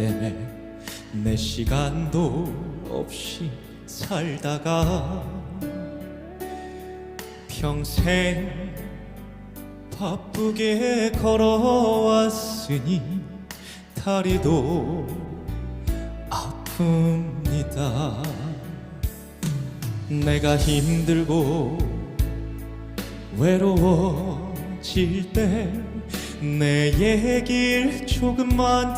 때문에 내 시간도 없이 살다가 평생 바쁘게 걸어왔으니 다리도 아픕니다. 내가 힘들고 외로워질 때 내 얘길 조금만